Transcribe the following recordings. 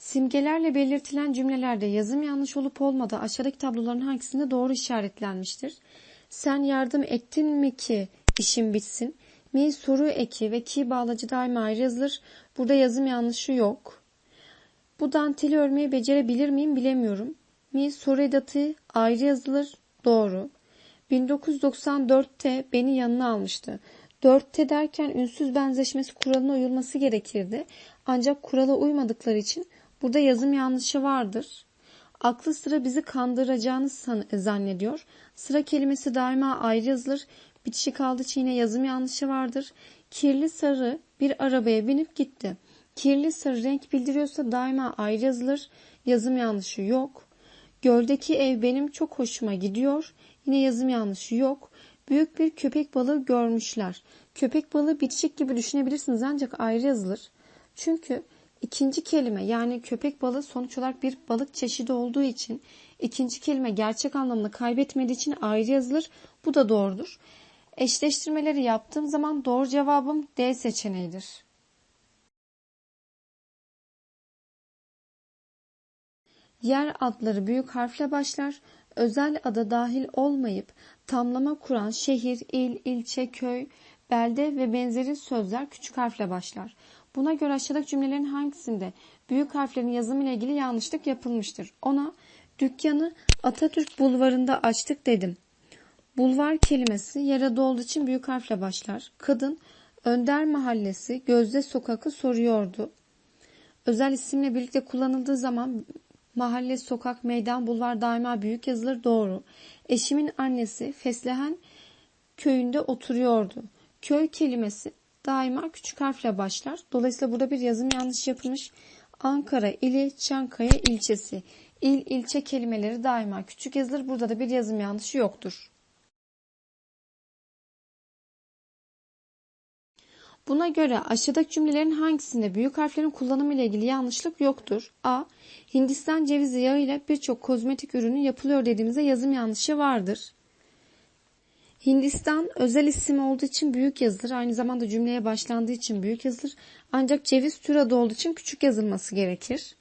Simgelerle belirtilen cümlelerde yazım yanlış olup olmadığı aşağıdaki tabloların hangisinde doğru işaretlenmiştir? Sen yardım ettin mi ki işim bitsin? Mi soru eki ve ki bağlacı daima ayrı yazılır. Burada yazım yanlışı yok. Bu danteli örmeyi becerebilir miyim bilemiyorum. Mi soru edatı ayrı yazılır. Doğru. 1994'te beni yanına almıştı. 4'te derken ünsüz benzeşmesi kuralına uyulması gerekirdi. Ancak kurala uymadıkları için burada yazım yanlışı vardır. Aklı sıra bizi kandıracağını zannediyor. Sıra kelimesi daima ayrı yazılır. Bitişik kaldı yine yazım yanlışı vardır. Kirli sarı bir arabaya binip gitti. Kirli sarı renk bildiriyorsa daima ayrı yazılır. Yazım yanlışı yok. Göldeki ev benim çok hoşuma gidiyor. Yine yazım yanlışı yok. Büyük bir köpek balığı görmüşler. Köpek balığı bitişik gibi düşünebilirsiniz ancak ayrı yazılır. Çünkü ikinci kelime yani köpek balığı sonuç olarak bir balık çeşidi olduğu için ikinci kelime gerçek anlamını kaybetmediği için ayrı yazılır. Bu da doğrudur. Eşleştirmeleri yaptığım zaman doğru cevabım D seçeneğidir. Yer adları büyük harfle başlar. Özel ada dahil olmayıp tamlama kuran şehir, il, ilçe, köy, belde ve benzeri sözler küçük harfle başlar. Buna göre aşağıdaki cümlelerin hangisinde büyük harflerin yazımı ile ilgili yanlışlık yapılmıştır? Ona dükkanı Atatürk bulvarında açtık dedim. Bulvar kelimesi yere olduğu için büyük harfle başlar. Kadın Önder Mahallesi Gözde Sokak'ı soruyordu. Özel isimle birlikte kullanıldığı zaman mahalle, sokak, meydan, bulvar daima büyük yazılır doğru. Eşimin annesi Feslehen köyünde oturuyordu. Köy kelimesi daima küçük harfle başlar. Dolayısıyla burada bir yazım yanlış yapılmış. Ankara ili Çankaya ilçesi. İl, ilçe kelimeleri daima küçük yazılır. Burada da bir yazım yanlışı yoktur. Buna göre aşağıdaki cümlelerin hangisinde büyük harflerin kullanımı ile ilgili yanlışlık yoktur? A. Hindistan cevizi yağı ile birçok kozmetik ürünü yapılıyor dediğimizde yazım yanlışı vardır. Hindistan özel isim olduğu için büyük yazılır. Aynı zamanda cümleye başlandığı için büyük yazılır. Ancak ceviz tür adı olduğu için küçük yazılması gerekir.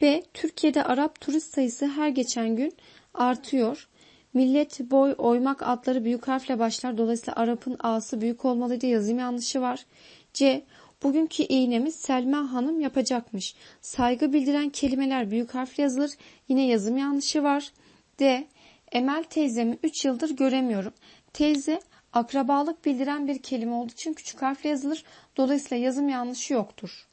B. Türkiye'de Arap turist sayısı her geçen gün artıyor. Millet, boy, oymak adları büyük harfle başlar. Dolayısıyla Arap'ın A'sı büyük olmalıydı. Yazım yanlışı var. C. Bugünkü iğnemiz Selma Hanım yapacakmış. Saygı bildiren kelimeler büyük harfle yazılır. Yine yazım yanlışı var. D. Emel teyzemi 3 yıldır göremiyorum. Teyze akrabalık bildiren bir kelime olduğu için küçük harfle yazılır. Dolayısıyla yazım yanlışı yoktur.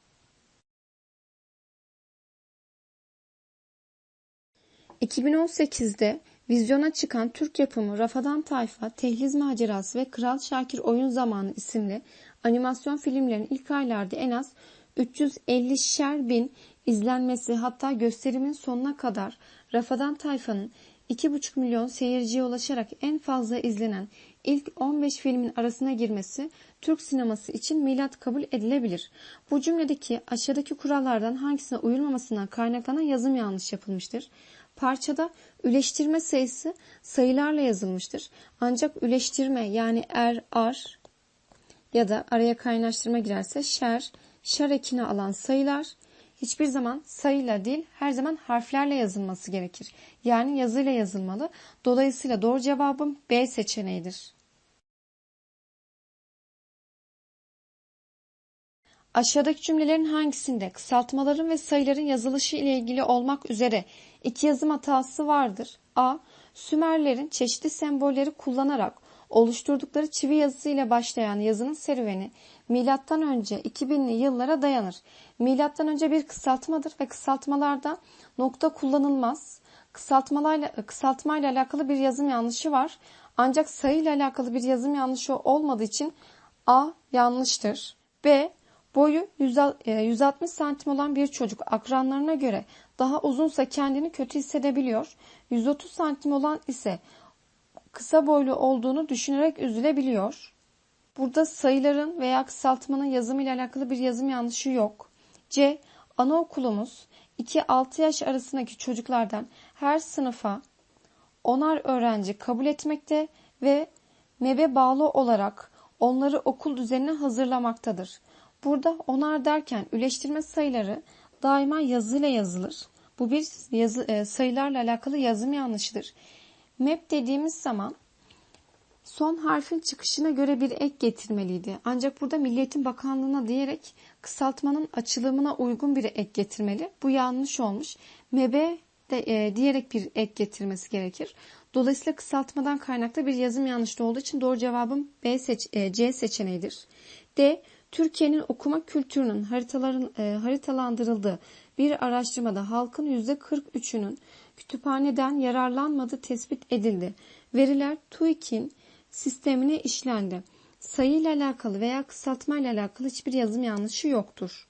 ...2018'de vizyona çıkan Türk yapımı Rafadan Tayfa, Tehliz Macerası ve Kral Şakir Oyun Zamanı isimli animasyon filmlerin ilk aylarda en az 350'şer bin izlenmesi hatta gösterimin sonuna kadar Rafadan Tayfa'nın 2,5 milyon seyirciye ulaşarak en fazla izlenen ilk 15 filmin arasına girmesi Türk sineması için milat kabul edilebilir. Bu cümledeki aşağıdaki kurallardan hangisine uyulmamasından kaynaklanan yazım yanlış yapılmıştır. Parçada üleştirme sayısı sayılarla yazılmıştır. Ancak üleştirme yani er, ar ya da araya kaynaştırma girerse şer, şer ekini alan sayılar hiçbir zaman sayıyla değil her zaman harflerle yazılması gerekir. Yani yazıyla yazılmalı. Dolayısıyla doğru cevabım B seçeneğidir. Aşağıdaki cümlelerin hangisinde kısaltmaların ve sayıların yazılışı ile ilgili olmak üzere iki yazım hatası vardır? A. Sümerlerin çeşitli sembolleri kullanarak oluşturdukları çivi yazısı ile başlayan yazının serüveni milattan önce 2000'li yıllara dayanır. Milattan önce bir kısaltmadır ve kısaltmalarda nokta kullanılmaz. Kısaltmalarla, kısaltmayla alakalı bir yazım yanlışı var. Ancak sayıyla alakalı bir yazım yanlışı olmadığı için A yanlıştır. B boyu 160 e, santim olan bir çocuk akranlarına göre daha uzunsa kendini kötü hissedebiliyor. 130 santim olan ise kısa boylu olduğunu düşünerek üzülebiliyor. Burada sayıların veya kısaltmanın yazımı ile alakalı bir yazım yanlışı yok. C. Anaokulumuz 2-6 yaş arasındaki çocuklardan her sınıfa onar öğrenci kabul etmekte ve MEB'e bağlı olarak onları okul düzenine hazırlamaktadır. Burada onar derken üleştirme sayıları daima yazıyla yazılır. Bu bir yazı, e, sayılarla alakalı yazım yanlışıdır. Map dediğimiz zaman son harfin çıkışına göre bir ek getirmeliydi. Ancak burada Milliyetin Bakanlığı'na diyerek kısaltmanın açılımına uygun bir ek getirmeli. Bu yanlış olmuş. MEB'e de e, diyerek bir ek getirmesi gerekir. Dolayısıyla kısaltmadan kaynaklı bir yazım yanlışlığı olduğu için doğru cevabım B seç, e, C seçeneğidir. D. Türkiye'nin okuma kültürünün haritaların e, haritalandırıldığı bir araştırmada halkın %43'ünün kütüphaneden yararlanmadığı tespit edildi. Veriler TÜİK'in sistemine işlendi. Sayı ile alakalı veya kısaltma ile alakalı hiçbir yazım yanlışı yoktur.